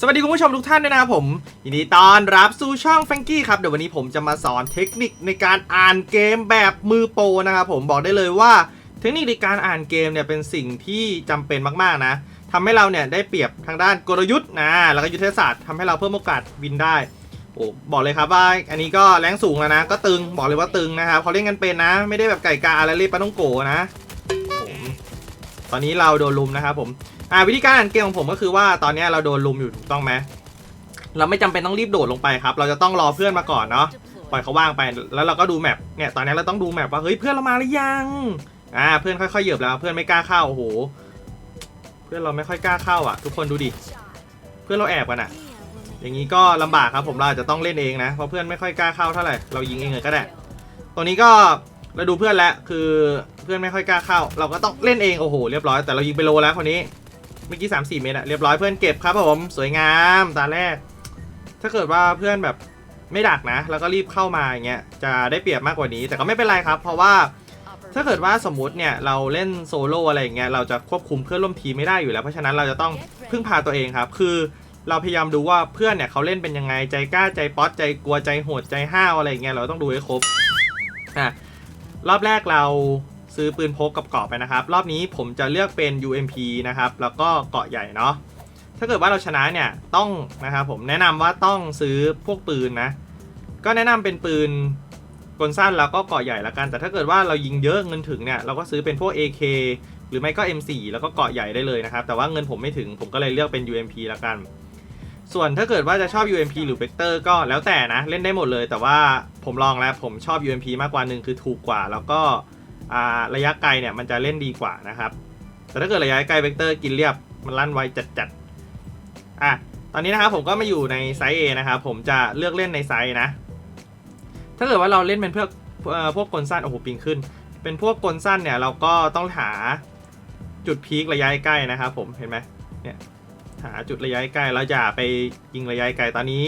สวัสดีคุณผู้ชมทุกท่านด้วยนะครับผมยินดีต้อนรับสู่ช่องแฟงกี้ครับเดี๋ยววันนี้ผมจะมาสอนเทคนิคในการอ่านเกมแบบมือโปรนะครับผมบอกได้เลยว่า เทคนิคในการอ่านเกมเนี่ยเป็นสิ่งที่จำเป็นมากๆนะทำให้เราเนี่ยได้เปรียบทางด้านกลยุทธ์นะแล้วก็ยุทธศาสตร์ทำให้เราเพิ่มโอกาสวินได้โอ้บอกเลยครับว่าอันนี้ก็แรงสูงแล้วนะ ก็ตึงบอกเลยว่าตึงนะครับเขาเล่นกันเป็นนะ ไม่ได้แบบไก่กาอะไรเล่นปาต้องโกนะตอนนี้เราโดนลุมนะครับผม อ่าวิธีการอ่านเกมของผมก็คือว่าตอนนี้เราโดนลุมอยู่ถูกต้องไหมเราไม่จำเป็นต้องรีบโดดลงไปครับ เราจะต้องรอเพื่อนมาก่อนเนาะปล่อยเขาว่างไปแล้วเราก็ดูแมปเนี่ยตอนนี้เราต้องดูแมปว่าเฮ้ยเพื่อนเรามาหรือยังอ่าเพื่อนค่อยๆเหยียบแล้วเพื่อนไม่กล้าเข้าโอ้โหเพื่อนเราไม่ค่อยกล้าเข้าอะ ทุกคนดูดิเพื่อนเราแอบกันอะ อย่างนี้ก็ลำบากครับผมเราอาจจะต้องเล่นเองนะเพราะเพื่อนไม่ค่อยกล้าเข้าเท่าไหร่เรายิงเองเลยก็ได้ตัวนี้ก็เราดูเพื่อนแล้วคือเพื่อนไม่ค่อยกล้าเข้า เราก็ต้องเล่นเองโอ้โหเรียบร้อยแต่เรายิงไปโลแล้วคนนี้ เมื่อกี้3 4เมตรอะเรียบร้อยเพื่อนเก็บครับผมสวยงามตาแรก ถ้าเกิดว่าเพื่อนแบบไม่ดักนะ แล้วก็รีบเข้ามาอย่างเงี้ยจะได้เปรียบมากกว่านี้ แต่ก็ไม่เป็นไรครับ เพราะว่าถ้าเกิดว่าสมมติเนี่ยเราเล่นโซโล่อะไรอย่างเงี้ยเราจะควบคุมเพื่อนร่วมทีมไม่ได้อยู่แล้ว เพราะฉะนั้นเราจะต้องพึ่งพาตัวเองครับ คือเราพยายามดูว่าเพื่อนเนี่ยเขาเล่นเป็นยังไงใจกล้าใจป๊อตใจกลัวใจโหดใจห้าวอะไรอย่างเงี้ยเราต้องดูให้ครบอะรอบแรกเรา ซื้อปืนพกกับเกาะไปนะครับ รอบนี้ผมจะเลือกเป็น UMP นะครับ แล้วก็เกาะใหญ่เนาะ ถ้าเกิดว่าเราชนะเนี่ยต้องนะครับผมแนะนำว่าต้องซื้อพวกปืนนะ ก็แนะนำเป็นปืนกลสั้นแล้วก็เกาะใหญ่ละกัน แต่ถ้าเกิดว่าเรายิงเยอะเงินถึงเนี่ยเราก็ซื้อเป็นพวก AK หรือไม่ก็ M4 แล้วก็เกาะใหญ่ได้เลยนะครับ แต่ว่าเงินผมไม่ถึงผมก็เลยเลือกเป็น UMP ละกัน ส่วนถ้าเกิดว่าจะชอบ UMP หรือ Vector ก็แล้วแต่นะเล่นได้หมดเลย แต่ว่าผมลองแล้วผมชอบ UMP มากกว่าหนึ่งคือถูกกว่าแล้วก็ ระยะไกลเนี่ยมันจะเล่นดีกว่านะครับ แต่ถ้าเกิดระยะไกลเวกเตอร์กินเรียบมันลั่นไวจัดๆอะตอนนี้นะครับผมก็มาอยู่ในไซส์ A นะครับผมจะเลือกเล่นในไซส์นะ ถ้าเกิดว่าเราเล่นเป็นเพื่ออพวกกลสั้นโอ้โหปิงขึ้น เป็นพวกกลสั้นเนี่ยเราก็ต้องหาจุดพีคระยะใกล้นะครับผมเห็นไหมเนี่ยหาจุดระยะใกล้แล้วอย่าไปยิงระยะไกลตอนนี้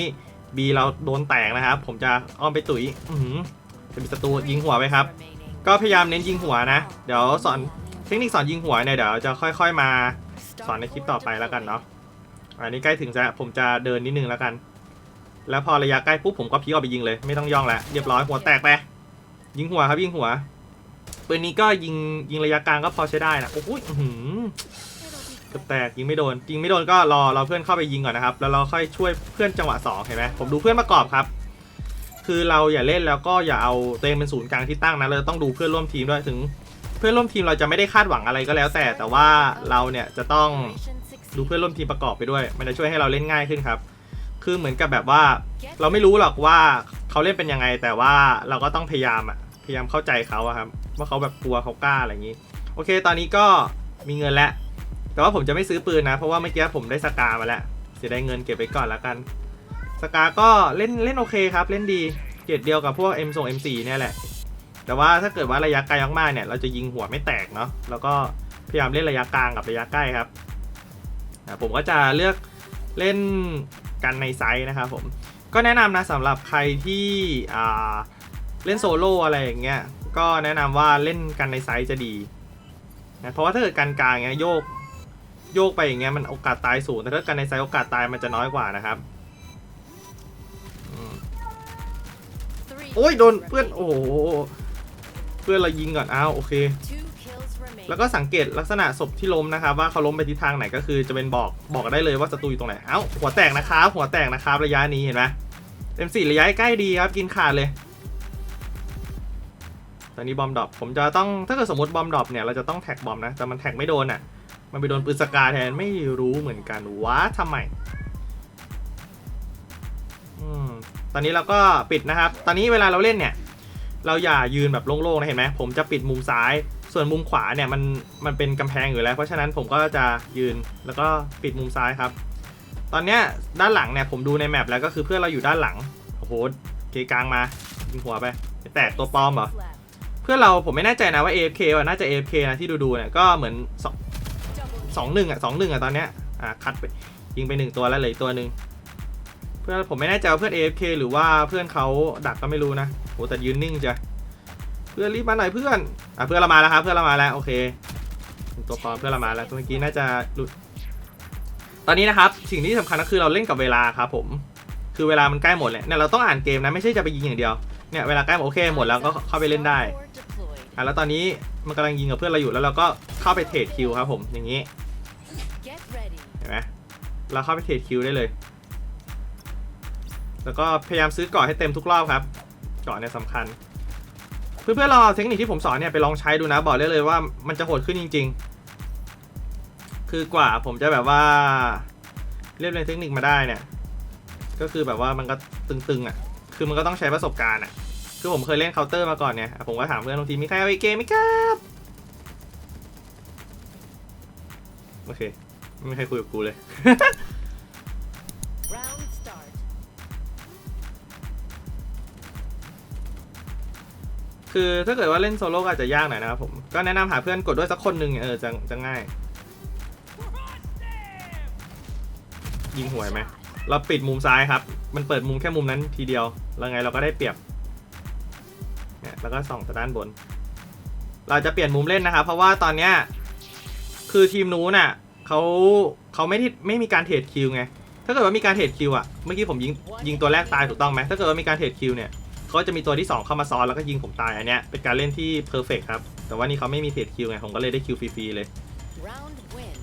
B เราโดนแตกนะครับ ผมจะอ้อมไปตุ๋ยจะมีศัตรูยิงหัวไปครับ ก็พยายามเน้นยิงหัวนะ เดี๋ยวสอนเทคนิคสอนยิงหัวเนี่ยเดี๋ยวจะค่อย ๆมาสอนในคลิปต่อไปแล้วกันเนาะอันนี้ใกล้ถึงจะผมจะเดินนิดนึงแล้วกัน แล้วพอระยะใกล้ปุ๊บผมก็พลิกออกไปยิงเลย ไม่ต้องย่องแล้วเรียบร้อยหัวแตกไปยิงหัวครับยิงหัวปืนนี้ก็ยิงยิงระยะกลางก็พอใช้ได้นะโอ้โหอื้อหือเกือบแตกยิงไม่โดนยิงไม่โดนก็รอรอเพื่อนเข้าไปยิงก่อนนะครับ แล้วเราค่อยช่วยเพื่อนจังหวะสองเห็นไหมผมดูเพื่อนประกอบครับ คือเราอย่าเล่นแล้วก็อย่าเอาตัวเองเป็นศูนย์กลางที่ตั้งนะเราต้องดูเพื่อนร่วมทีมด้วยถึง เพื่อนร่วมทีมเราจะไม่ได้คาดหวังอะไรก็แล้วแต่ แต่ว่าเราเนี่ยจะต้องดูเพื่อนร่วมทีมประกอบไปด้วย มันจะช่วยให้เราเล่นง่ายขึ้นครับ คือเหมือนกับแบบว่า เราไม่รู้หรอกว่าเขาเล่นเป็นยังไง แต่ว่าเราก็ต้องพยายามอะพยายามเข้าใจเขาอะครับว่าเขาแบบกลัวเขากล้าอะไรอย่างนี้ โอเค ตอนนี้ก็มีเงินแล้วแต่ว่าผมจะไม่ซื้อปืนนะ เพราะว่าเมื่อกี้ผมได้สกามาแล้วเสียดายเงินเก็บไว้ก่อนแล้วกัน สกาก็เล่นเล่นโอเคครับ เล่นดีเกรดเดียวกับพวก M ส่ง M4 เนี่ยแหละ แต่ว่าถ้าเกิดว่าระยะไกลมากๆเนี่ย เราจะยิงหัวไม่แตกเนาะแล้วก็พยายามเล่นระยะกลางกับระยะใกล้ครับผมก็จะเลือกเล่นกันในไซส์นะครับผมก็แนะนำนะสำหรับใครที่เล่นโซโล่อะไรอย่างเงี้ยก็แนะนำว่าเล่นกันในไซส์จะดีนะเพราะว่าถ้าเกิดกันกลางเงี้ยโยกโยกไปอย่างเงี้ยมันโอกาสตายสูงแต่ถ้ากันในไซส์โอกาสตายมันจะน้อยกว่านะครับ โอ้ยโดนเพื่อนโอ้โหเพื่อนเรายิงก่อนอ้าวโอเค แล้วก็สังเกตลักษณะศพที่ล้มนะครับ ว่าเขาล้มไปทิศทางไหนก็คือจะเป็นบอกบอกได้เลยว่าศัตรูอยู่ตรงไหนเอ้าหัวแตกนะครับหัวแตกนะครับระยะนี้เห็นไหมเต็มสี่ระยะใกล้ดีครับกินขาดเลยตอนนี้บอมดรอปผมจะต้องถ้าเกิดสมมติบอมดรอปเนี่ยเราจะต้องแท็กบอมนะแต่มันแท็กไม่โดนอะ มันไปโดนปืนสกาแทนไม่รู้เหมือนกันว่าทำไม อนนี้เราก็ปิดนะครับ ตอนนี้เวลาเราเล่นเนี่ย เราอย่ายืนแบบโล่งๆนะเห็นไหมผมจะปิดมุมซ้าย ส่วนมุมขวาเนี่ยมันมันเป็นกำแพงอยู่แล้ว เพราะฉะนั้นผมก็จะยืนแล้วก็ปิดมุมซ้ายครับ ตอนเนี้ยด้านหลังเนี่ยผมดูในแมปแล้วก็คือเพื่อนเราอยู่ด้านหลังโอ้โหเกกลางมายิงหัวไปแตกตัวปลอมเหรอเพื่อนเราผมไม่แน่ใจนะว่า AFK ว่ะน่าจะ AFK นะที่ดูๆเนี่ยก็เหมือนสองสองหนึ่งอะสองหนึ่งอะตอนเนี้ยอะคัดไปยิงไปหนึ่งตัวแล้วเหลือตัวหนึ่ง พื่อนผมไม่แน่ใจว่าเพื่อน AFK หรือว่าเพื่อนเขาดักก็ไม่รู้นะโหแต่ยืนนิ่งจ้ะเพื่อนรีบมาหน่อยเพื่อนอะเพื่อนเรามาแล้วครับเพื่อนเรามาแล้วโอเคตัวปลอมเพื่อนเรามาแล้วเมื่อกี้น่าจะหลุด ตอนนี้นะครับสิ่งที่สำคัญก็คือเราเล่นกับเวลาครับผมคือเวลามันใกล้หมดแหละเนี่ยเราต้องอ่านเกมนะไม่ใช่จะไปยิงอย่างเดียวเนี่ยเวลาใกล้หมดโอเคหมดแล้วก็เข้าไปเล่นได้อะแล้วตอนนี้มันกำลังยิงกับเพื่อนเราอยู่แล้วเราก็เข้าไปเทรดคิวครับผมอย่างนี้เห็นไหมเราเข้าไปเทรดคิวได้เลย แล้วก็พยายามซื้อก่อให้เต็มทุกรอบครับก่อเนี่ยสำคัญ เพื่อนๆลองเอาเทคนิคที่ผมสอนเนี่ยไปลองใช้ดูนะบอกได้เลยว่ามันจะโหดขึ้นจริง ๆ คือกว่าผมจะแบบว่าเรียบเรียงเทคนิคมาได้เนี่ย ก็คือแบบว่ามันก็ตึงๆอะ คือมันก็ต้องใช้ประสบการณ์อะ คือผมเคยเล่นเคาน์เตอร์มาก่อนเนี่ย ผมก็ถามเพื่อนบางทีมีใครเอาไอเกมไหมครับ โอเค ไม่มีใครคุยกับกูเลย คือถ้าเกิดว่าเล่นโซโล่ก็อาจจะยากหน่อยนะครับผม ก็แนะนำหาเพื่อนกดด้วยสักคนหนึ่งเออจะจะง่าย ยิงหวยไหม เราปิดมุมซ้ายครับ มันเปิดมุมแค่มุมนั้นทีเดียว แล้วไงเราก็ได้เปรียบเนี่ยแล้วก็ส่องต่ด้านบน เราจะเปลี่ยนมุมเล่นนะครับ เพราะว่าตอนเนี้ยคือทีมนู้นน่ะเขาเขาไม่ที่ไม่มีการเทรดคิวไง ถ้าเกิดว่ามีการเทรดคิวอะ เมื่อกี้ผมยิงยิงตัวแรกตายถูกต้องไหมถ้าเกิดว่ามีการเทรดคิวเนี่ย เขาจะมีตัวที่ 2 เข้ามาซ้อนแล้วก็ยิงผมตายอันเนี้ยเป็นการเล่นที่เพอร์เฟกครับ แต่ว่านี่เขาไม่มีเทรดคิวไง ผมก็เลยได้คิวฟรีๆเลย Round win.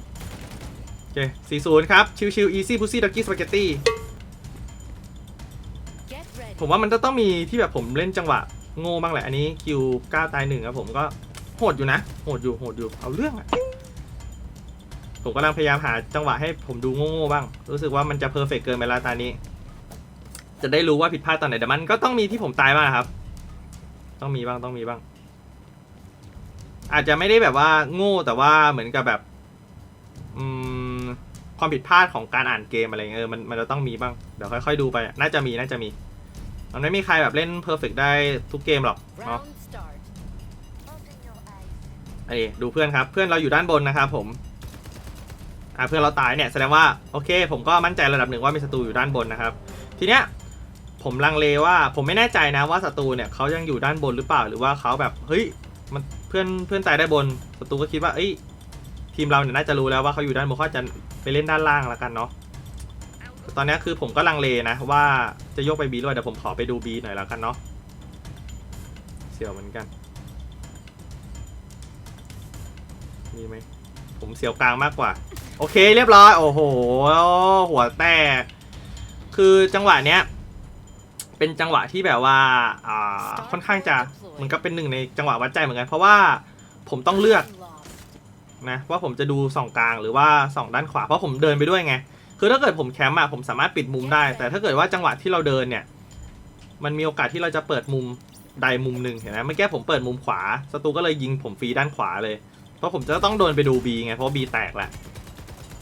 โอเค40ครับ ชิวๆ easy pussy doggy spaghetti Get ready. ผมว่ามันจะต้องมีที่แบบผมเล่นจังหวะ โง่บ้างแหละ อันนี้คิว9ตายหนึ่งครับผมก็โหดอยู่นะ โหดอยู่โหดอยู่เอาเรื่องอะผมกำลังพยายามหาจังหวะให้ผมดูโง่ๆบ้าง รู้สึกว่ามันจะเพอร์เฟกเกินไปแล้วตานี้ จะได้รู้ว่าผิดพลาดตอนไหนแต่มันก็ต้องมีที่ผมตายบ้างครับ ต้องมีบ้างต้องมีบ้าง อาจจะไม่ได้แบบว่าโง่แต่ว่าเหมือนกับแบบ อืมความผิดพลาดของการอ่านเกมอะไรเงี้ยเออมันมันจะต้องมีบ้างเดี๋ยวค่อยๆดูไป น่าจะมีน่าจะมี มันไม่มีใครแบบเล่นเพอร์เฟกได้ทุกเกมหรอกเนาะ Round start. Open your eyes. ไอ้ดูเพื่อนครับ เพื่อนเราอยู่ด้านบนนะครับผมอ่าเพื่อนเราตายเนี่ยแสดงว่าโอเค ผมก็มั่นใจระดับหนึ่งว่ามีศัตรูอยู่ด้านบนนะครับ ทีเนี้ย ผมลังเลว่าผมไม่แน่ใจนะว่าศัตรูเนี่ยเขายังอยู่ด้านบนหรือเปล่าหรือว่าเขาแบบเฮ้ยมันเพื่อนเพื่อนตายได้บนศัตรูก็คิดว่าเอ้ยทีมเราเนี่ยน่าจะรู้แล้วว่าเขาอยู่ด้านบนเขาจะไปเล่นด้านล่างแล้วกันเนาะตอนนี้คือผมก็ลังเลนะว่าจะยกไปบีด้วยเดี๋ยวผมขอไปดูบีหน่อยแล้วกันเนาะเสียวเหมือนกันมีไหมผมเสียวกลางมากกว่า โอเคเรียบร้อย โอ้โห หัวแตก คือจังหวะเนี้ย เป็นจังหวะที่แบบว่าอ่าค่อนข้างจะเหมันก็เป็นหนึ่งในจังหวะวัดใจเหมือนกันเพราะว่าผมต้องเลือกนะว่าผมจะดูสองกลางหรือว่าสองด้านขวาเพราะผมเดินไปด้วยไงคือถ้าเกิดผมแคมป์อะผมสามารถปิดมุมได้ แต่ถ้าเกิดว่าจังหวะที่เราเดินเนี่ย มันมีโอกาสที่เราจะเปิดมุมใดมุมหนึ่งเห็นไหมเมื่อกี้ผมเปิดมุมขวาศัตรูก็เลยยิงผมฟรีด้านขวาเลย เพราะผมจะต้องโดนไปดูบีไงเพราะบีแตกแหละ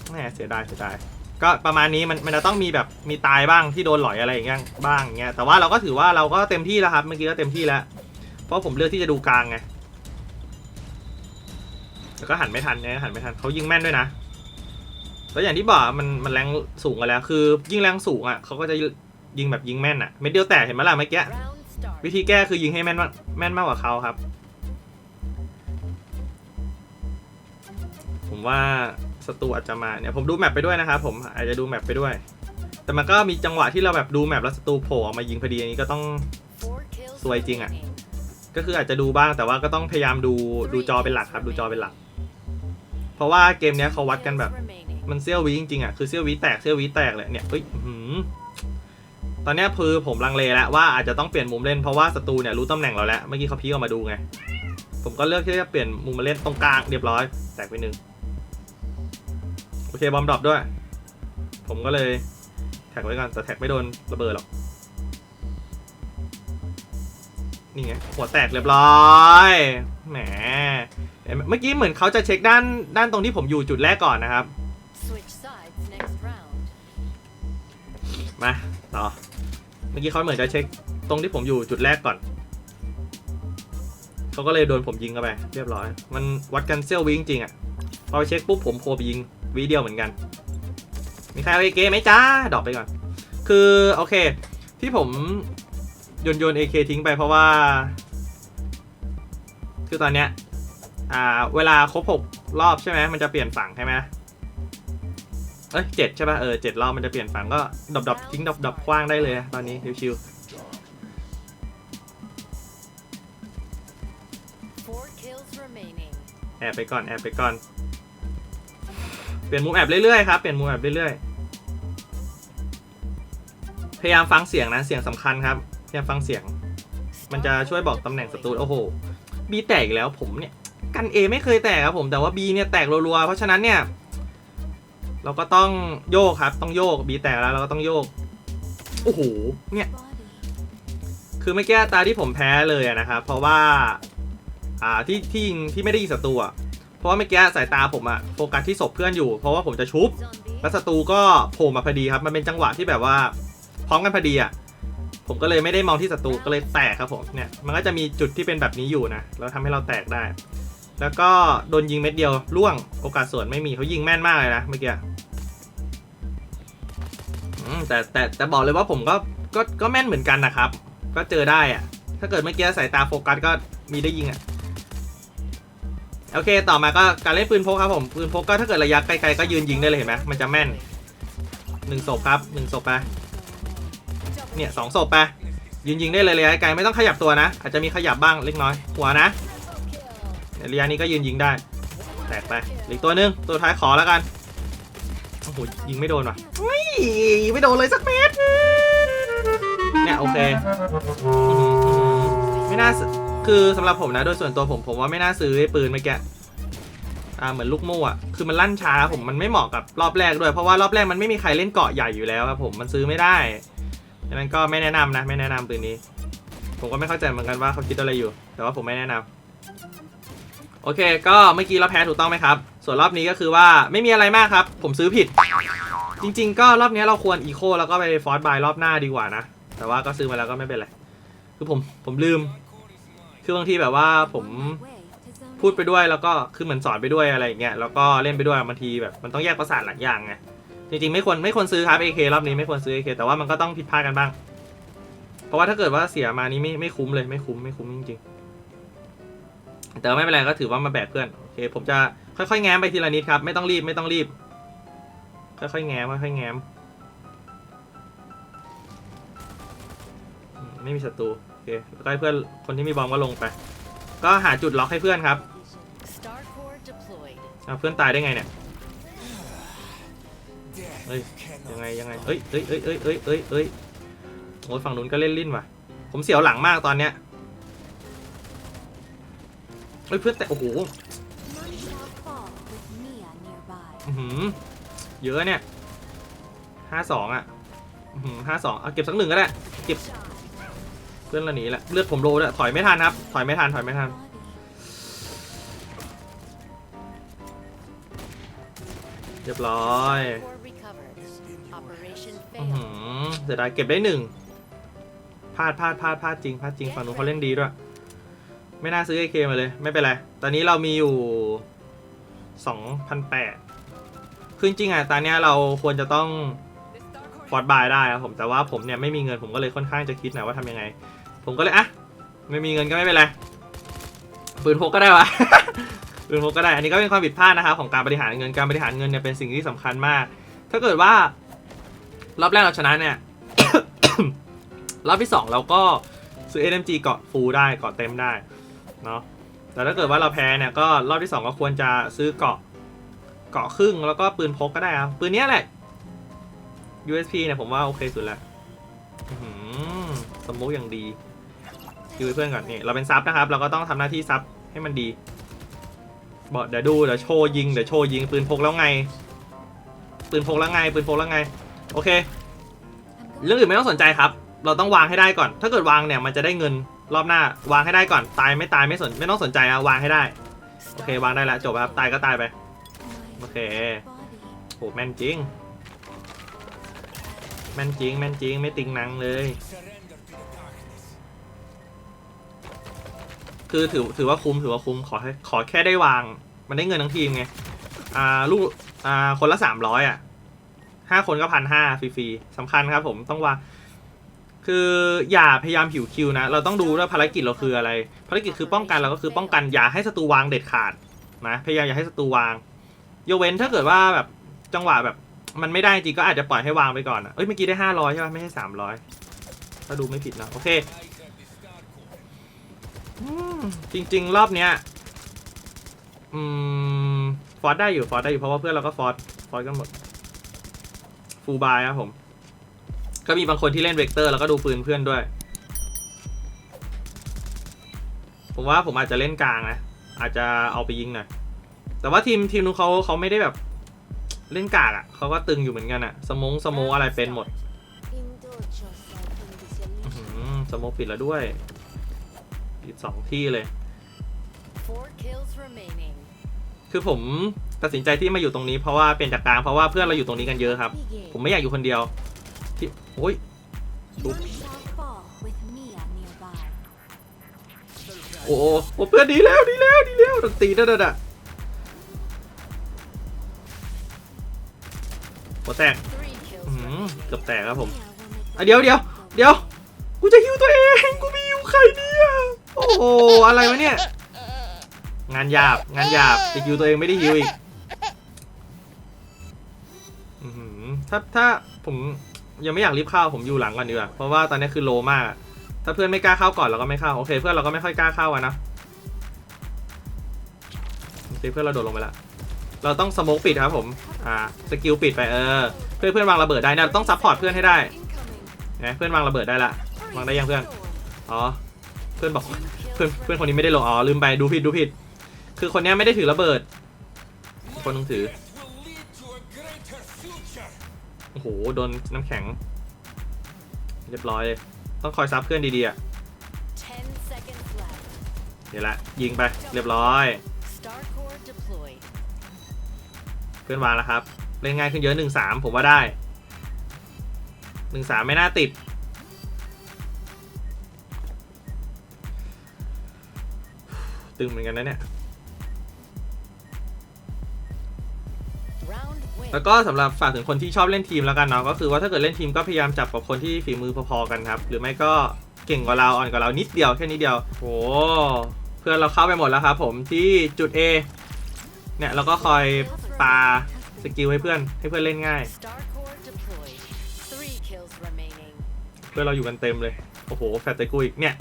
แหมเสียดายเสียดาย ก็ประมาณนี้มันมันจะต้องมีแบบมีตายบ้างที่โดนหลอยอะไรอย่างเงี้ยบ้างอย่างเงี้ยแต่ว่าเราก็ถือว่าเราก็เต็มที่แล้วครับเมื่อกี้ก็เต็มที่แล้ว เพราะผมเลือกที่จะดูกลางไงแต่ก็หันไม่ทันเนี่ยหันไม่ทันเขายิงแม่นด้วยนะแล้วอย่างที่บอกมันมันแรงสูงกันแล้ว คือยิ่งแรงสูงอะเขาก็จะยิงแบบยิงแม่นอะเม็ดเดียวแตกเห็นไหมล่ะเมื่อกี้วิธีแก้คือยิงให้แม่นมากแม่นมากกว่าเขาครับ ผมว่า ศัตรูอาจจะมาเนี่ยผมดูแมปไปด้วยนะครับผมอาจจะดูแมปไปด้วย แต่มันก็มีจังหวะที่เราแบบดูแมปแล้วศัตรูโผล่ออกมายิงพอดีอันนี้ก็ต้องสวยจริงอะ remaining. ก็คืออาจจะดูบ้างแต่ว่าก็ต้องพยายามดูดูจอเป็นหลักครับดูจอเป็นหลัก เพราะว่าเกมเนี้ยเขาวัดกันแบบ มันเซี่ยววิจริงๆอะคือเซี่ยววิแตกเซี่ยววิแตกเลยเนี่ยเฮ้ยตอนนี้ยคือผมลังเลแล้วว่าอาจจะต้องเปลี่ยนมุมเล่นเพราะว่าศัตรูเนี่ยรู้ตำแหน่งเราแล้วเมื่อกี้เขาพีกออกมาดูไง ผมก็เลือกที่จะเปลี่ยนมุมมาเล่นตรงกลางเรียบร้อยแตกไปหนึ่ง บอมดรอปด้วย ผมก็เลยแท็กไว้ก่อนแต่แท็กไม่โดนระเบิดหรอก นี่ไงหัวแตกเรียบร้อยแหมเห็นไหมเมื่อกี้เหมือนเขาจะเช็คด้านด้านตรงที่ผมอยู่จุดแรกก่อนนะครับ Switch sides next round. มาต่อเมื่อกี้เขาเหมือนจะเช็คตรงที่ผมอยู่จุดแรกก่อนเขาก็เลยโดนผมยิงเข้าไปเรียบร้อย มันวัดกันเซี่ยววิจริงๆอะพอไปเช็คปุ๊บผมโผล่ไปยิง วีเดียวเหมือนกัน มีใครเอาเอเกไหมจ้าดรอปไปก่อน คือโอเค ที่ผมโยนโยนเอเคทิ้งไปเพราะว่า คือตอนเนี้ยอ่าเวลาครบหกรอบใช่ไหมมันจะเปลี่ยนฝั่งใช่ไหมเอ้ยเจ็ดใช่ป่ะเออเจ็ดรอบมันจะเปลี่ยนฝั่งก็ดรอปดรอปทิ้งดรอปดรอปกว้างได้เลยนะตอนนี้ชิว Four kills remaining. ๆแอบไปก่อนแอบไปก่อนเป ลี่ยนมุมแอบเรื่อยๆครับเปลี่ยนมุมแอบเรื่อยๆ พยายามฟังเสียงนะเสียงสำคัญครับ พยายามฟังเสียง มันจะช่วยบอกตำแหน่งศัตรูโอ้โหบีแตกอีกแล้วผมเนี่ย กันเอไม่เคยแตกครับผมแต่ว่าบีเนี่ยแตกรัวๆเพราะฉะนั้นเนี่ย เราก็ต้องโยกครับ ต้องโยกบีแตกแล้วเราก็ต้องโยกโอ้โหเนี่ย คือเมื่อกี้ตาที่ผมแพ้เลยนะครับ เพราะว่า อ่าที่ที่ยิงที่ไม่ได้ยิงศัตรูอะ เพราะว่าเมื่อกี้สายตาผมอะโฟกัสที่ศพเพื่อนอยู่ เพราะว่าผมจะชุบแล้วศัตรูก็โผล่มาพอดีครับ มันเป็นจังหวะที่แบบว่าพร้อมกันพอดีอะผมก็เลยไม่ได้มองที่ศัตรูก็เลยแตกครับผมเนี่ยมันก็จะมีจุดที่เป็นแบบนี้อยู่นะแล้วทำให้เราแตกได้ แล้วก็โดนยิงเม็ดเดียวล่วงโอกาสส่วนไม่มีเขายิงแม่นมากเลยนะเมื่อกี้แต่แต่แต่บอกเลยว่าผมก็ก็ก็แม่นเหมือนกันนะครับ ก็เจอได้อะถ้าเกิดเมื่อกี้สายตาโฟกัสก็มีได้ยิงอะ โอเค ต่อมาก็การเล่นปืนพกครับผม ปืนพกก็ถ้าเกิดระยะไกลๆก็ยืนยิงได้เลยเห็นไหมมันจะแม่นหนึ่งศพครับหนึ่งศพไปเนี่ยสองศพไปยืนยิงได้เลยระยะไกลไม่ต้องขยับตัวนะ อาจจะมีขยับบ้างเล็กน้อยหัวนะเรียระยะนี้ก็ยืนยิงได้ แตกไปออกตัวหนึงตัวท้ายขอแล้วกันโอ้โหยิงไม่โดนว่ะอุ้ยไม่โดนเลยสักเม็ดเนี่ยโอเคไม่น่า คือสำหรับผมนะโดยส่วนตัวผมผมว่าไม่น่าซื้อปืนเมื่อกี้อ่าเหมือนลูกโม่อะคือมันลั่นช้าผมมันไม่เหมาะกับรอบแรกด้วย เพราะว่ารอบแรกมันไม่มีใครเล่นเกาะใหญ่อยู่แล้วครับผมมันซื้อไม่ได้ดังนั้นก็ไม่แนะนำนะไม่แนะนำปืนนี้ ผมก็ไม่เข้าใจเหมือนกันว่าเขาคิดอะไรอยู่ แต่ว่าผมไม่แนะนำโอเค ก็เมื่อกี้เราแพ้ถูกต้องไหมครับ ส่วนรอบนี้ก็คือว่าไม่มีอะไรมากครับ ผมซื้อผิด จริง ๆ ก็รอบนี้เราควรอีโคแล้วก็ไปฟอร์สบายรอบหน้าดีกว่านะ แต่ว่าก็ซื้อมาแล้วก็ไม่เป็นไร คือผมผมลืม คือบางทีแบบว่าผมพูดไปด้วยแล้วก็คือเหมือนสอนไปด้วยอะไรอย่างเงี้ยแล้วก็เล่นไปด้วยบางทีแบบมันต้องแยกประสาทหลายอย่างไงจริงๆไม่ควรไม่ควรซื้อครับ AK รอบนี้ไม่ควรซื้อ AK แต่ว่ามันก็ต้องผิดพลาดกันบ้าง เพราะว่าถ้าเกิดว่าเสียมานี้ไม่ไม่คุ้มเลยไม่คุ้มไม่คุ้มจริงๆ แต่ไม่เป็นไรก็ถือว่ามาแบกเพื่อนโอเคผมจะค่อยๆแง้มไปทีละนิดครับ ไม่ต้องรีบไม่ต้องรีบ ค่อยๆแง้มค่อยๆแง้มไม่มีศัตรู เคแล้วก็ให้เพื่อนคนที่มีบอมก็ลงไป ก็หาจุดล็อกให้เพื่อนครับ Star core deployed. อะเพื่อนตายได้ไงเนี่ย เฮ้ย ยังไงยังไงเอ้ยเอ้ยเอ้ยเอ้ยเอ้ยเอ้ยเอ้ยโอ้ยฝั่งนู้นก็เล่นลิ้นว่ะ ผมเสียวหลังมากตอนเนี้ยเฮ้ยเพื่อนแต่โอ้โหอื้อหือเยอะเนี่ยห้าสองอะห้าสองเอาเก็บสักหนึ่งก็ได้เก็บ พื่อนเราหนีแหละเลือดผมโลด้วยถอยไม่ทันครับ ถอยไม่ทัน ถอยไม่ทัน เรียบร้อยเสียดายเก็บได้หนึ่งพลาดพลาดพลาดพลาดจริงพลาดจริงฝั่งนู้นเขาเล่นดีด้วย ไม่น่าซื้อไอเคมาเลย ไม่เป็นไร ตอนนี้เรามีอยู่สองพันแปดคือจริงอะ ตอนเนี้ยเราควรจะต้องฟอร์ดบายได้ครับผม แต่ว่าผมเนี่ยไม่มีเงินผมก็เลยค่อนข้างจะคิดนะว่าทำยังไง ผมก็เลยอะไม่มีเงินก็ไม่เป็นไรปืนพกก็ได้วะ ปืนพกก็ได้ อันนี้ก็เป็นความผิดพลาดนะครับของการบริหารเงิน การบริหารเงินเนี่ยเป็นสิ่งที่สำคัญมาก ถ้าเกิดว่ารอบแรกเราชนะเนี่ย รอบที่สองเราก็ซื้อ SMG เกาะฟูได้เกาะเต็มได้เนาะ แต่ถ้าเกิดว่าเราแพ้เนี่ยก็รอบที่สองก็ควรจะซื้อเกาะเกาะครึ่งแล้วก็ปืนพกก็ได้ครับ ปืนนี้แหละ USP เนี่ยผมว่าโอเคสุดแล้วสมมุติอย่างดี ดูเพื่อนก่อนนี่เราเป็นซับนะครับ เราก็ต้องทำหน้าที่ซับให้มันดีบอกเดี๋ยวดูเดี๋ยวโชว์ยิงเดี๋ยวโชว์ยิงปืนพกแล้วไงปืนพกแล้วไงปืนพกแล้วไงโอเค เรื่องอื่นไม่ต้องสนใจครับ เราต้องวางให้ได้ก่อน ถ้าเกิดวางเนี่ยมันจะได้เงินรอบหน้าวางให้ได้ก่อนตายไม่ตายไม่สนไม่ต้องสนใจอะวางให้ได้โอเควางได้แล้วจบครับตายก็ตายไปโอเคโหแม่นจริงแม่นจริงแม่นจริงไม่ติงนังเลย คือถือถือว่าคุ้มถือว่าคุ้มขอให้ขอแค่ได้วาง มันได้เงินทั้งทีมไง อ่าลูกอ่าคนละสามร้อยอะห้าคนก็พันห้าฟรีๆสำคัญครับผมต้องวางคืออย่าพยายามหิวคิวนะ เราต้องดูว่าภารกิจเราคืออะไร ภารกิจคือป้องกันเราก็คือป้องกันอย่าให้ศัตรูวางเด็ดขาดนะพยายามอย่าให้ศัตรูวางยกเว้นถ้าเกิดว่าแบบจังหวะแบบ มันไม่ได้จริงก็อาจจะปล่อยให้วางไปก่อนอะเอ้ยเมื่อกี้ได้ห้าร้อยใช่ป่ะไม่ใช่สามร้อยถ้าดูไม่ผิดนะโอเค จริง ๆ รอบเนี้ย อืม ฟอร์ดได้อยู่ ฟอร์ดได้อยู่ เพราะว่าเพื่อนเราก็ฟอร์ดฟอร์ดกันหมด ฟูลบายครับผม ก็มีบางคนที่เล่นเวกเตอร์แล้วก็ดูปืนเพื่อนด้วย ผมว่าผมอาจจะเล่นกลางนะ อาจจะเอาไปยิงหน่อย แต่ว่าทีมทีมนู้นเขาเขาไม่ได้แบบเล่นกากอะ่ะเขาก็ตึงอยู่เหมือนกันอะ่ะ สมงสโมกอะไรเป็นหมด Indulge yourself in this อื้อ illusion. หือสโมกปิดแล้วด้วย ปิดสองที่เลย Four kills remaining. คือผมตัดสินใจที่มาอยู่ตรงนี้เพราะว่าเปลี่ยนจากกลางเพราะว่าเพื่อนเราอยู่ตรงนี้กันเยอะครับ Begin. ผมไม่อยากอยู่คนเดียวที่โอ้ย You shall fall with Mia nearby. โอ้โหโอ้เพื่อนดีแล้วดีแล้วดีแล้วดนตรีนั่นน่ะหัวแตก Three kills อื้อหือ remaining. เกือบแตกครับผม Mia will make อะเดี๋ยวเดี๋ยวเดี๋ยวกูจะฮิวตัวเองกูมีฮิวใครเนี่ย โอ้โหอะไรวะเนี่ย งานหยาบ งานหยาบจะฮิวตัวเองไม่ได้ฮิวอีกถ้าถ้าผมยังไม่อยากรีบเข้าผมอยู่หลังก่อนดีกว่าเพราะว่าตอนนี้คือโลมาก ถ้าเพื่อนไม่กล้าเข้าก่อนเราก็ไม่เข้าโอเค เพื่อนเราก็ไม่ค่อยกล้าเข้าอะนะเพื่อนเราโดดลงไปละเราต้องสโมกปิดครับผม อ่า สกิลปิดไปเออ เพื่อนเพื่อนวางระเบิดได้นะเราต้องซัพพอร์ตเพื่อนให้ได้นะเพื่อนวางระเบิดได้ละ วางได้ยังเพื่อน อ๋อ พื่อนบอกเพื่อนเพื่อนคนนี้ไม่ได้ลงอ๋อลืมไปดูผิดดูผิด คือคนนี้ไม่ได้ถือระเบิด คนนึงถือโอ้โหโดนน้ำแข็ง เรียบร้อยเลยต้องคอยซับเพื่อนดีๆอะเดี๋ยวละยิงไปเรียบร้อยเพื่อนวางแล้วครับ เล่นง่ายขึ้นเยอะหนึ่งสามผมว่าได้หนึ่งสามไม่น่าติด ตึงเหมือนกันนะเนี่ย Round win. แล้วก็สำหรับฝากถึงคนที่ชอบเล่นทีมแล้วกันเนาะก็คือว่าถ้าเกิดเล่นทีมก็พยายามจับกับคนที่ฝีมือพอๆกันครับ หรือไม่ก็เก่งกว่าเราอ่อนกว่าเรานิดเดียวแค่นิดเดียวโอ้เพื่อนเราเข้าไปหมดแล้วครับผมที่จุด A เนี่ยเราก็คอยปาสกิลให้เพื่อนให้เพื่อนเล่นง่าย Star core deployed. Three kills remaining. เพื่อนเราอยู่กันเต็มเลย โอ้โหแฟตไตกูอีกเนี่ย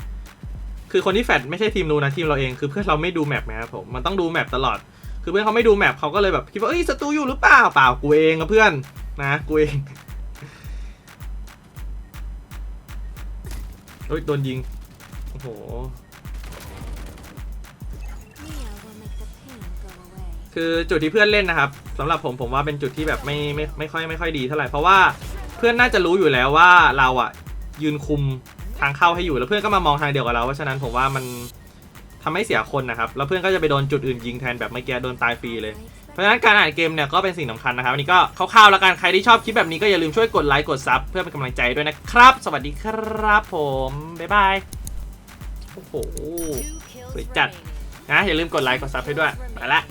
คือคนที่แฟตไม่ใช่ทีมนู้นะทีมเราเองคือเพื่อนเราไม่ดูแมปนะครับผมมันต้องดูแมปตลอด คือเพื่อนเขาไม่ดูแมปเขาก็เลยแบบคิดว่าเอ้ยศัตรูอยู่หรือเปล่าเปล่ากูเองกับเพื่อนนะกูเองเฮ้ยโดนยิงโอ้โหคือจุดที่เพื่อนเล่นนะครับสำหรับผมผมว่าเป็นจุดที่แบบไม่ไม่ไม่ค่อยไม่ค่อยดีเท่าไหร่เพราะว่าเพื่อนน่าจะรู้อยู่แล้วว่าเราอะยืนคุม ทางเข้าให้อยู่แล้วเพื่อนก็มามองทางเดียวกับเราเพราะฉะนั้นผมว่ามันทำให้เสียคนนะครับแล้วเพื่อนก็จะไปโดนจุดอื่นยิงแทนแบบเมื่อกี้โดนตายฟรีเลยเพราะฉะนั้นการอ่านเกมเนี่ยก็เป็นสิ่งสำคัญนะครับวันนี้ก็คร่าวๆแล้วกันใครที่ชอบคลิปแบบนี้ก็อย่าลืมช่วยกดไลค์กดซับเพื่อเป็นกำลังใจด้วยนะครับ สวัสดีครับผมบ๊ายบายโอ้โห Two kills Wait, Dad. remaining. นะอย่าลืมกดไลค์กดซับให้ด้วยไปละ